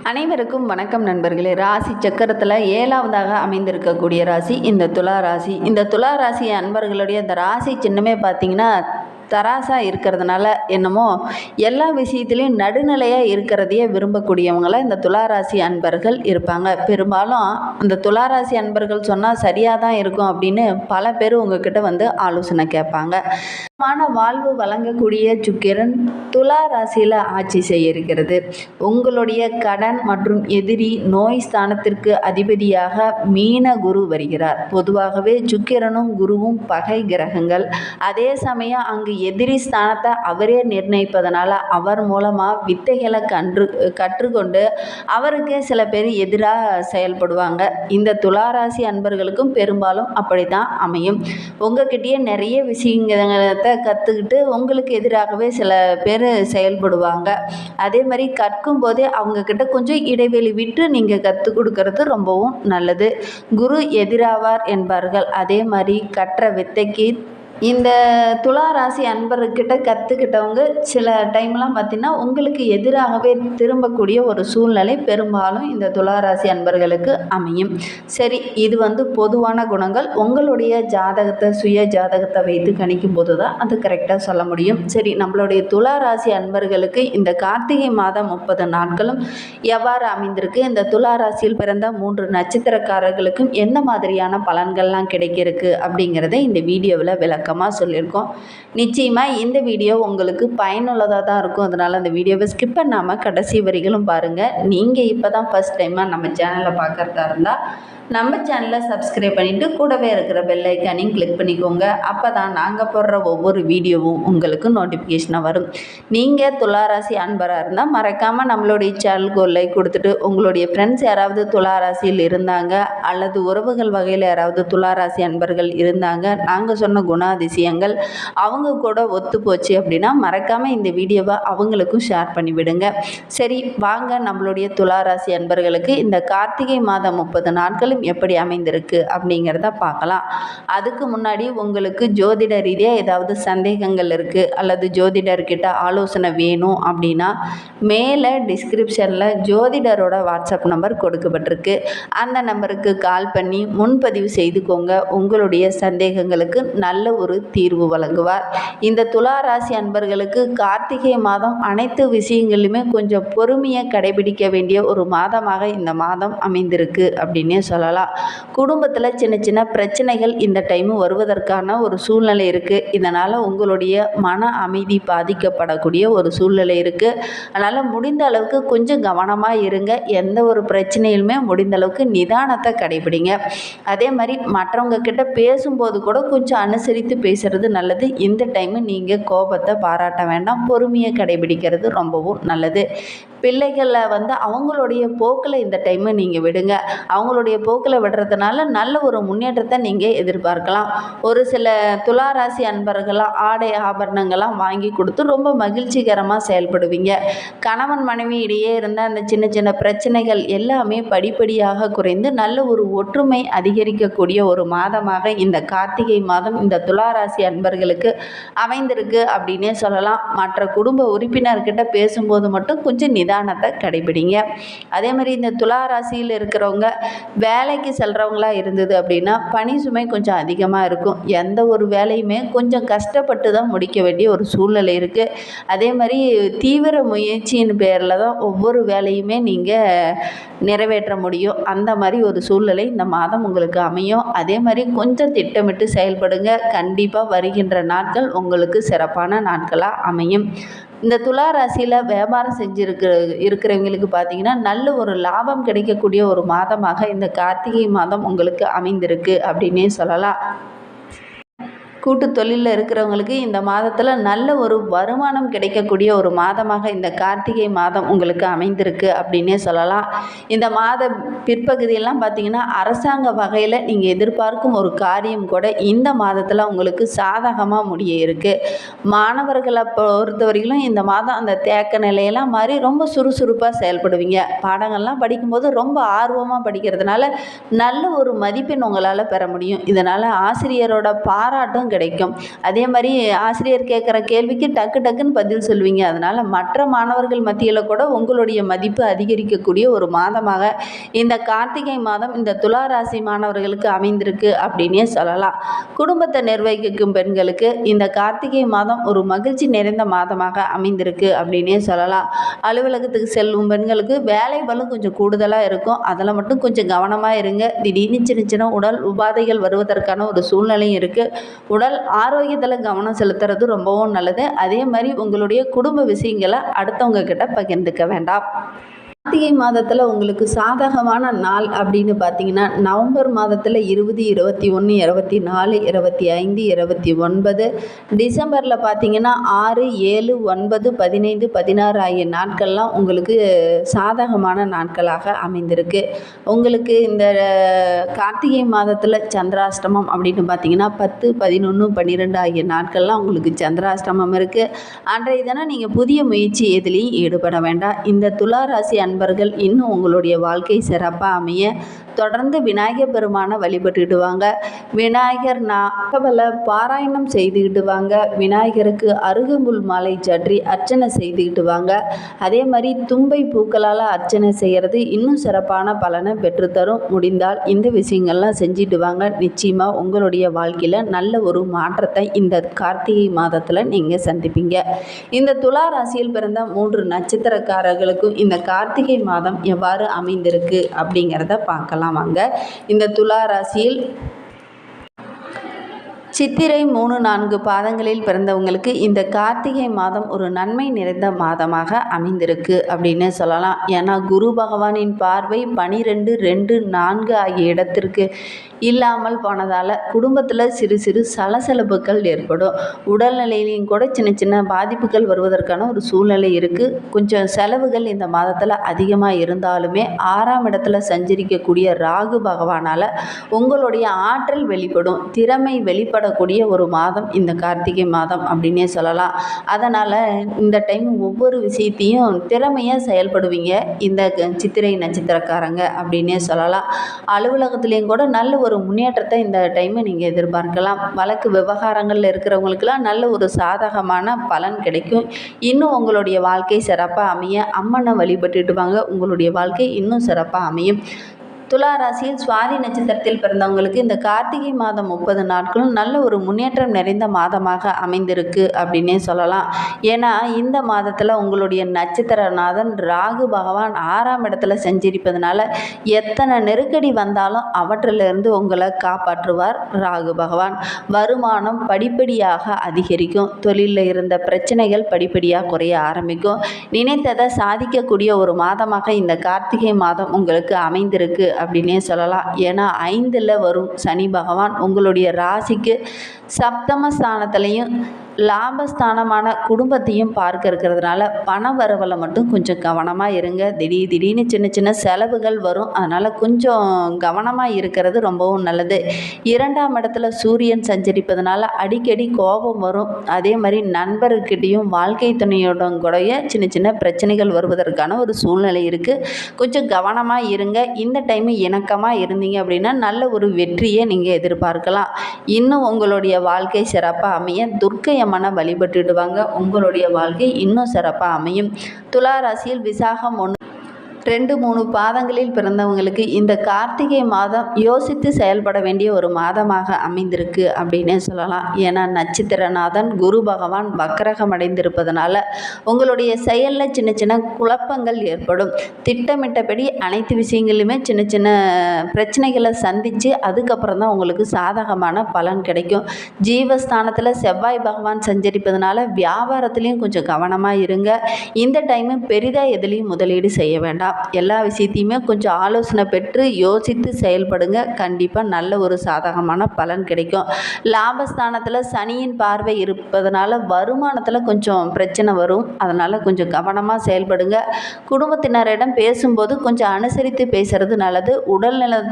அனைவருக்கும் வணக்கம் நண்பர்களே. ராசி சக்கரத்தில் ஏழாவதாக அமைந்திருக்கக்கூடிய ராசி இந்த துலா ராசி. இந்த துலா ராசி அன்பர்களுடைய இந்த ராசி சின்னமே பார்த்தீங்கன்னா தராசாக இருக்கிறதுனால என்னமோ எல்லா விஷயத்துலேயும் நடுநிலையாக இருக்கிறதையே விரும்பக்கூடியவங்களாக இந்த துளாராசி அன்பர்கள் இருப்பாங்க. பெரும்பாலும் அந்த துளாராசி அன்பர்கள் சொன்னால் சரியாக தான் இருக்கும் அப்படின்னு பல பேர் உங்ககிட்ட வந்து ஆலோசனை கேட்பாங்க. சுகமான வாழ்வு வழங்கக்கூடிய சுக்கிரன் துலா ராசியில் ஆட்சி செய்ய இருக்கிறது உங்களுடைய கடன் மற்றும் எதிரி நோய் ஸ்தானத்திற்கு அதிபதியாக மீன குரு வருகிறார். பொதுவாகவே சுக்கிரனும் குருவும் பகை கிரகங்கள். அதே சமயம் அங்கு எதிரி ஸ்தானத்தை அவரே நிர்ணயிப்பதனால அவர் மூலமாக வித்தைகளை கன்று கற்றுக்கொண்டு அவருக்கே சில பேர் எதிராக செயல்படுவாங்க. இந்த துளாராசி அன்பர்களுக்கும் பெரும்பாலும் அப்படி தான் அமையும். உங்ககிட்டயே நிறைய விஷயங்களை கற்றுக்கிட்டு உங்களுக்கு எதிராகவே சில பேர் செயல்படுவாங்க. அதே மாதிரி கற்கும் போதே அவங்கக்கிட்ட கொஞ்சம் இடைவெளி விட்டு நீங்கள் கற்றுக் கொடுக்கறது ரொம்பவும் நல்லது. குரு எதிராவார் என்பார்கள். அதே மாதிரி கற்ற வித்தைக்கு இந்த துலா ராசி அன்பர்கிட்ட கற்றுக்கிட்டவங்க சில டைம்லாம் பார்த்திங்கன்னா உங்களுக்கு எதிராகவே திரும்பக்கூடிய ஒரு சூழ்நிலை பெரும்பாலும் இந்த துலா ராசி அன்பர்களுக்கு அமையும். சரி இது வந்து பொதுவான குணங்கள். உங்களுடைய ஜாதகத்தை சுய ஜாதகத்தை வைத்து கணிக்கும் போது தான் அது கரெக்டாக சொல்ல முடியும். சரி நம்மளுடைய துலா ராசி அன்பர்களுக்கு இந்த கார்த்திகை மாதம் முப்பது நாட்களும் எவ்வாறு அமைந்திருக்கு? இந்த துலா ராசியில் பிறந்த மூன்று நட்சத்திரக்காரர்களுக்கும் எந்த மாதிரியான பலன்கள்லாம் கிடைக்கிருக்கு அப்படிங்கிறத இந்த வீடியோவில் விளக்கம் விளக்கமாக சொல்லியிருக்கோம். நிச்சயமாக இந்த வீடியோ உங்களுக்கு பயனுள்ளதாக தான் இருக்கும். அதனால் அந்த வீடியோவை ஸ்கிப் பண்ணாமல் கடைசி வரிகளும் பாருங்கள் நீங்கள் இப்போ தான் ஃபஸ்ட் டைமாக நம்ம சேனலை பார்க்குறதா இருந்தால் நம்ம சேனலை சப்ஸ்கிரைப் பண்ணிவிட்டு கூடவே இருக்கிற பெல் ஐக்கானையும் கிளிக் பண்ணிக்கோங்க. அப்போ தான் நாங்கள் போடுற ஒவ்வொரு வீடியோவும் உங்களுக்கு நோட்டிஃபிகேஷனாக வரும். நீங்கள் துளாராசி அன்பராக இருந்தால் மறக்காமல் நம்மளுடைய சேனலுக்கு ஒரு லைக் கொடுத்துட்டு உங்களுடைய ஃப்ரெண்ட்ஸ் யாராவது துளாராசியில் இருந்தாங்க அல்லது உறவுகள் வகையில் யாராவது துளாராசி அன்பர்கள் இருந்தாங்க நாங்கள் சொன்ன குணாதிசயங்கள் அவங்க கூட ஒத்து போச்சு அப்படின்னா மறக்காமல் இந்த வீடியோவை அவங்களுக்கும் ஷேர் பண்ணி விடுங்க. சரி வாங்க நம்மளுடைய துளாராசி அன்பர்களுக்கு இந்த கார்த்திகை மாதம் முப்பது நாட்களும் எப்படி அமைந்திருக்கு அப்படிங்கிறத பார்க்கலாம். அதுக்கு முன்னாடி உங்களுக்கு ஜோதிட ரீதியாக ஏதாவது சந்தேகங்கள் இருக்குது அல்லது ஜோதிடர்கிட்ட ஆலோசனை வேணும் அப்படின்னா மேலே டிஸ்கிரிப்ஷனில் ஜோதிடரோட வாட்ஸ்அப் நம்பர் கொடுக்கப்பட்டிருக்கு. அந்த நம்பருக்கு கால் பண்ணி முன்பதிவு செய்துக்கோங்க. உங்களுடைய சந்தேகங்களுக்கு நல்ல ஒரு தீர்வு வழங்குவார். இந்த துலா ராசி அன்பர்களுக்கு கார்த்திகை மாதம் அனைத்து விஷயங்களிலுமே கொஞ்சம் பொறுமையை கடைபிடிக்க வேண்டிய ஒரு மாதமாக இந்த மாதம் அமைந்திருக்கு அப்படின்னே சொல்லலாம். குடும்பத்தில் சின்ன சின்ன பிரச்சனைகள் இந்த டைமு வருவதற்கான ஒரு சூழ்நிலை இருக்குது இதனால் உங்களுடைய மன அமைதி பாதிக்கப்படக்கூடிய ஒரு சூழ்நிலை இருக்குது அதனால் முடிந்த அளவுக்கு கொஞ்சம் கவனமாக இருங்க. எந்த ஒரு பிரச்சனையிலுமே முடிந்த அளவுக்கு நிதானத்தை கடைபிடிங்க. அதே மாதிரி மற்றவங்க கிட்ட பேசும்போது கூட கொஞ்சம் அனுசரித்து பேசுகிறது நல்லது. இந்த டைமு நீங்கள் கோபத்தை பாராட்ட வேண்டாம். பொறுமையை கடைபிடிக்கிறது ரொம்பவும் நல்லது. பிள்ளைகளை வந்து அவங்களுடைய போக்கில் இந்த டைமு நீங்கள் விடுங்க. அவங்களுடைய போக்கில் விடுறதுனால நல்ல ஒரு முன்னேற்றத்தை நீங்கள் எதிர்பார்க்கலாம். ஒரு சில துளாராசி அன்பர்களாக ஆடை ஆபரணங்கள்லாம் வாங்கி கொடுத்து ரொம்ப மகிழ்ச்சிகரமாக செயல்படுவீங்க. கணவன் மனைவி இடையே இருந்த அந்த சின்ன சின்ன பிரச்சனைகள் எல்லாமே படிப்படியாக குறைந்து நல்ல ஒரு ஒற்றுமை அதிகரிக்கக்கூடிய ஒரு மாதமாக இந்த கார்த்திகை மாதம் இந்த துளாராசி அன்பர்களுக்கு அமைந்திருக்கு அப்படின்னே சொல்லலாம். மற்ற குடும்ப உறுப்பினர்கிட்ட பேசும்போது மட்டும் கொஞ்சம் நிதானத்தை கடைபிடிங்க. அதே மாதிரி இந்த துலா ராசியில் இருக்கிறவங்க வேலைக்கு செல்கிறவங்களா இருந்தது அப்படின்னா பணி சுமை கொஞ்சம் அதிகமாக இருக்கும். எந்த ஒரு வேலையுமே கொஞ்சம் கஷ்டப்பட்டு தான் முடிக்க வேண்டிய ஒரு சூழ்நிலை இருக்குது அதே மாதிரி தீவிர முயற்சியின் பேரில் தான் ஒவ்வொரு வேலையுமே நீங்கள் நிறைவேற்ற முடியும். அந்த மாதிரி ஒரு சூழ்நிலை இந்த மாதம் உங்களுக்கு அமையும். அதே மாதிரி கொஞ்சம் திட்டமிட்டு செயல்படுங்க. கண்டிப்பாக வருகின்ற நாட்கள் உங்களுக்கு சிறப்பான நாட்களாக அமையும். இந்த துலா ராசியில் வியாபாரம் செஞ்சுருக்கிற இருக்கிறவங்களுக்கு பார்த்தீங்கன்னா நல்ல ஒரு லாபம் கிடைக்கக்கூடிய ஒரு மாதமாக இந்த கார்த்திகை மாதம் உங்களுக்கு அமைந்திருக்கு அப்படின்னே சொல்லலாம். கூட்டு தொழிலில் இருக்கிறவங்களுக்கு இந்த மாதத்தில் நல்ல ஒரு வருமானம் கிடைக்கக்கூடிய ஒரு மாதமாக இந்த கார்த்திகை மாதம் உங்களுக்கு அமைந்திருக்கு அப்படின்னே சொல்லலாம். இந்த மாத பிற்பகுதியெல்லாம் பார்த்திங்கன்னா அரசாங்க வகையில் நீங்கள் எதிர்பார்க்கும் ஒரு காரியம் கூட இந்த மாதத்தில் உங்களுக்கு சாதகமாக முடிய இருக்குது மாணவர்களை பொறுத்தவரையிலும் இந்த மாதம் அந்த தேக்க நிலையெல்லாம் மாதிரி ரொம்ப சுறுசுறுப்பாக செயல்படுவீங்க. பாடங்கள்லாம் படிக்கும்போது ரொம்ப ஆர்வமாக படிக்கிறதுனால நல்ல ஒரு மதிப்பெண் உங்களால் பெற முடியும். இதனால் ஆசிரியரோட பாராட்டும் கிடைக்கும். அதே மாதிரி ஆசிரியர் கேட்குற கேள்விக்கு டக்கு டக்குன்னு பதில் சொல்லுவீங்க. அதனால் மற்ற மாணவர்கள் மத்தியில் கூட உங்களுடைய மதிப்பு அதிகரிக்கக்கூடிய ஒரு மாதமாக இந்த கார்த்திகை மாதம் இந்த துலா ராசி மாணவர்களுக்கு அமைந்திருக்கு அப்படின்னே சொல்லலாம். குடும்பத்தை நிர்வகிக்கும் பெண்களுக்கு இந்த கார்த்திகை மாதம் ஒரு மகிழ்ச்சி நிறைந்த மாதமாக அமைந்திருக்கு அப்படின்னே சொல்லலாம். அலுவலகத்துக்கு செல்லும் பெண்களுக்கு வேலை பலம் கொஞ்சம் கூடுதலாக இருக்கும். அதில் மட்டும் கொஞ்சம் கவனமாக இருங்க. திடீர்னு சின்ன சின்ன உடல் உபாதைகள் வருவதற்கான ஒரு சூழ்நிலையும் இருக்குது உடல் ஆரோக்கியத்தில் கவனம் செலுத்துறது ரொம்பவும் நல்லது. அதே மாதிரி உங்களுடைய குடும்ப விஷயங்களை அடுத்தவங்க கிட்ட பகிர்ந்துக்க வேண்டாம். கார்த்திகை மாதத்தில் உங்களுக்கு சாதகமான நாள் அப்படின்னு பார்த்தீங்கன்னா நவம்பர் மாதத்தில் இருபது இருபத்தி ஒன்று இருபத்தி நாலு இருபத்தி ஐந்து இருபத்தி ஒன்பது டிசம்பரில் பார்த்தீங்கன்னா ஆறு ஏழு ஒன்பது பதினைந்து பதினாறு ஆகிய நாட்கள்லாம் உங்களுக்கு சாதகமான நாட்களாக அமைந்திருக்கு. உங்களுக்கு இந்த கார்த்திகை மாதத்தில் சந்திராஷ்டமம் அப்படின்னு பார்த்தீங்கன்னா பத்து பதினொன்று பன்னிரெண்டு ஆகிய நாட்கள்லாம் உங்களுக்கு சந்திராஷ்டமம் இருக்குது அன்றைய தினம் நீங்கள் புதிய முயற்சி எதுலேயும் ஈடுபட வேண்டாம். இந்த துலா நண்பர்கள் இன்னும் உங்களுடைய வாழ்க்கை சிறப்பாக அமைய தொடர்ந்து விநாயகர் பெருமானை வழிபட்டுக்கிட்டு வாங்க விநாயகர் நாகவலை பாராயணம் செய்துக்கிட்டு வாங்க விநாயகருக்கு அருகம்புல் மாலை சாற்றி அர்ச்சனை செய்துக்கிட்டு வாங்க அதே மாதிரி தும்பை பூக்களால் அர்ச்சனை செய்கிறது இன்னும் சிறப்பான பலனை பெற்றுத்தரும். முடிந்தால் இந்த விஷயங்கள்லாம் செஞ்சுட்டு வாங்க நிச்சயமாக உங்களுடைய வாழ்க்கையில் நல்ல ஒரு மாற்றத்தை இந்த கார்த்திகை மாதத்தில் நீங்கள் சந்திப்பீங்க. இந்த துலா ராசியில் பிறந்த மூன்று நட்சத்திரக்காரர்களுக்கும் இந்த கார்த்திகை மாதம் எவ்வாறு அமைந்திருக்கு அப்படிங்கிறத பார்க்கலாம். வாங்க. இந்த துலா ராசியில் சித்திரை மூணு நான்கு பாதங்களில் பிறந்தவங்களுக்கு இந்த கார்த்திகை மாதம் ஒரு நன்மை நிறைந்த மாதமாக அமைந்திருக்கு அப்படின்னு சொல்லலாம். ஏன்னா குரு பகவானின் பார்வை பனிரெண்டு ரெண்டு நான்கு ஆகிய இடத்திற்கு இல்லாமல் போனதால் குடும்பத்தில் சிறு சிறு சலசலப்புகள் ஏற்படும். உடல்நிலையிலையும் கூட சின்ன சின்ன பாதிப்புகள் வருவதற்கான ஒரு சூழ்நிலை இருக்குது கொஞ்சம் செலவுகள் இந்த மாதத்தில் அதிகமாக இருந்தாலுமே ஆறாம் இடத்துல சஞ்சரிக்கக்கூடிய ராகு பகவானால் உங்களுடைய ஆற்றல் வெளிப்படும் திறமை கொண்டாடக்கூடிய ஒரு மாதம் இந்த கார்த்திகை மாதம் அப்படின்னே சொல்லலாம். அதனால் இந்த டைம் ஒவ்வொரு விஷயத்தையும் திறமையாக செயல்படுவீங்க. இந்த சித்திரை நட்சத்திரக்காரங்க அப்படின்னே சொல்லலாம். அலுவலகத்துலேயும் கூட நல்ல ஒரு முன்னேற்றத்தை இந்த டைமு நீங்கள் எதிர்பார்க்கலாம். வழக்கு விவகாரங்களில் இருக்கிறவங்களுக்கெல்லாம் நல்ல ஒரு சாதகமான பலன் கிடைக்கும். இன்னும் உங்களுடைய வாழ்க்கை சிறப்பாக அமைய அம்மனை வழிபட்டுட்டு வாங்க. உங்களுடைய வாழ்க்கை இன்னும் சிறப்பாக அமையும். துலா ராசியில் சுவாதி நட்சத்திரத்தில் பிறந்தவங்களுக்கு இந்த கார்த்திகை மாதம் முப்பது நாட்களும் நல்ல ஒரு முன்னேற்றம் நிறைந்த மாதமாக அமைந்திருக்கு அப்படின்னே சொல்லலாம். ஏன்னா இந்த மாதத்தில் உங்களுடைய நட்சத்திரநாதன் ராகு பகவான் ஆறாம் இடத்துல செஞ்சிருப்பதனால எத்தனை நெருக்கடி வந்தாலும் அவற்றிலிருந்து உங்களை காப்பாற்றுவார் ராகு பகவான். வருமானம் படிப்படியாக அதிகரிக்கும். தொழிலில் இருந்த பிரச்சனைகள் படிப்படியாக குறைய ஆரம்பிக்கும். நினைத்ததை சாதிக்கக்கூடிய ஒரு மாதமாக இந்த கார்த்திகை மாதம் உங்களுக்கு அமைந்திருக்கு அப்படின்னே சொல்லலாம். ஏன்னா ஐந்தில் வரும் சனி பகவான் உங்களுடைய ராசிக்கு சப்தம ஸ்தானத்துலேயும் லாபஸ்தானமான குடும்பத்தையும் பார்க்க இருக்கிறதுனால பண வரவில் மட்டும் கொஞ்சம் கவனமாக இருங்க. திடீர் திடீர்னு சின்ன சின்ன செலவுகள் வரும். அதனால் கொஞ்சம் கவனமாக இருக்கிறது ரொம்பவும் நல்லது. இரண்டாம் இடத்துல சூரியன் சஞ்சரிப்பதனால அடிக்கடி கோபம் வரும். அதே மாதிரி நண்பர்கிட்டையும் வாழ்க்கை துணையோட கூடய சின்ன சின்ன பிரச்சனைகள் வருவதற்கான ஒரு சூழ்நிலை இருக்குது கொஞ்சம் கவனமாக இருங்க. இந்த டைமு இணக்கமாக இருந்தீங்க அப்படின்னா நல்ல ஒரு வெற்றியை நீங்கள் எதிர்பார்க்கலாம். இன்னும் உங்களுடைய வாழ்க்கை சிறப்பாக அமைய துர்க்கை அம்மனை வழிபட்டுடுவாங்க. உங்களுடைய வாழ்க்கை இன்னும் சிறப்பாக அமையும். துலா ராசியில் விசாகம் ஒன்று ரெண்டு மூணு பாதங்களில் பிறந்தவங்களுக்கு இந்த கார்த்திகை மாதம் யோசித்து செயல்பட வேண்டிய ஒரு மாதமாக அமைந்திருக்கு அப்படின்னே சொல்லலாம். ஏன்னா நட்சத்திரநாதன் குரு பகவான் வக்கரகம் அடைந்திருப்பதனால உங்களுடைய செயலில் சின்ன சின்ன குழப்பங்கள் ஏற்படும். திட்டமிட்டபடி அனைத்து விஷயங்களுமே சின்ன சின்ன பிரச்சனைகளை சந்தித்து அதுக்கப்புறம் தான் உங்களுக்கு சாதகமான பலன் கிடைக்கும். ஜீவஸ்தானத்தில் செவ்வாய் பகவான் சஞ்சரிப்பதனால வியாபாரத்துலேயும் கொஞ்சம் கவனமாக இருங்க. இந்த டைமு பெரிதாக எதுலேயும் முதலீடு செய்ய வேண்டாம். எல்லா விஷயத்தையுமே கொஞ்சம் ஆலோசனை பெற்று யோசித்து செயல்படுங்க. கண்டிப்பாக நல்ல ஒரு சாதகமான பலன் கிடைக்கும். லாபஸ்தானத்தில் சனியின் பார்வை இருப்பதனால வருமானத்தில் கொஞ்சம் பிரச்சனை வரும். அதனால் கொஞ்சம் கவனமாக செயல்படுங்க. குடும்பத்தினரிடம் பேசும்போது கொஞ்சம் அனுசரித்து பேசுகிறது நல்லது. உடல்நல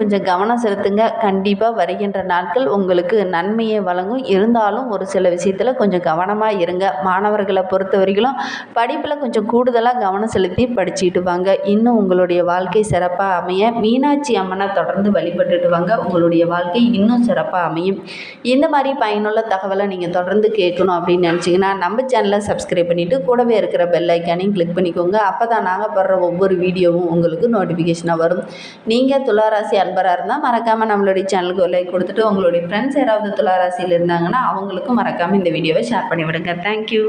கொஞ்சம் கவனம் செலுத்துங்க. கண்டிப்பாக வருகின்ற நாட்கள் உங்களுக்கு நன்மையை வழங்கும். இருந்தாலும் ஒரு சில விஷயத்தில் கொஞ்சம் கவனமாக இருங்க. மாணவர்களை பொறுத்த வரைக்கும் படிப்பில் கொஞ்சம் கூடுதலாக கவனம் செலுத்தி படிச்சுட்டு வாங்க. இன்னும் உங்களுடைய வாழ்க்கை சிறப்பாக அமைய. மீனாட்சி அம்மனை தொடர்ந்து வழிபட்டுட்டு வாங்க. உங்களுடைய வாழ்க்கை இன்னும் சிறப்பாக அமையும். இந்த மாதிரி பயனுள்ள தகவலை நீங்கள் தொடர்ந்து கேட்கணும் அப்படின்னு நினச்சிங்கன்னா நம்ம சேனலை சப்ஸ்கிரைப் பண்ணிவிட்டு கூடவே இருக்கிற பெல் ஐக்கானையும் கிளிக் பண்ணிக்கோங்க. அப்போ தான் நாங்கள் போடுற ஒவ்வொரு வீடியோவும் உங்களுக்கு நோட்டிஃபிகேஷனாக வரும். நீங்கள் துளாராசி அன்பராக இருந்தால் மறக்காமல் நம்மளுடைய சேனலுக்கு ஒரு லைக் கொடுத்துட்டு உங்களுடைய ஃப்ரெண்ட்ஸ் யாராவது துளாராசியில் இருந்தாங்கன்னா அவங்களுக்கும் மறக்காமல் இந்த வீடியோவை ஷேர் பண்ணி விடுங்க தேங்க்யூ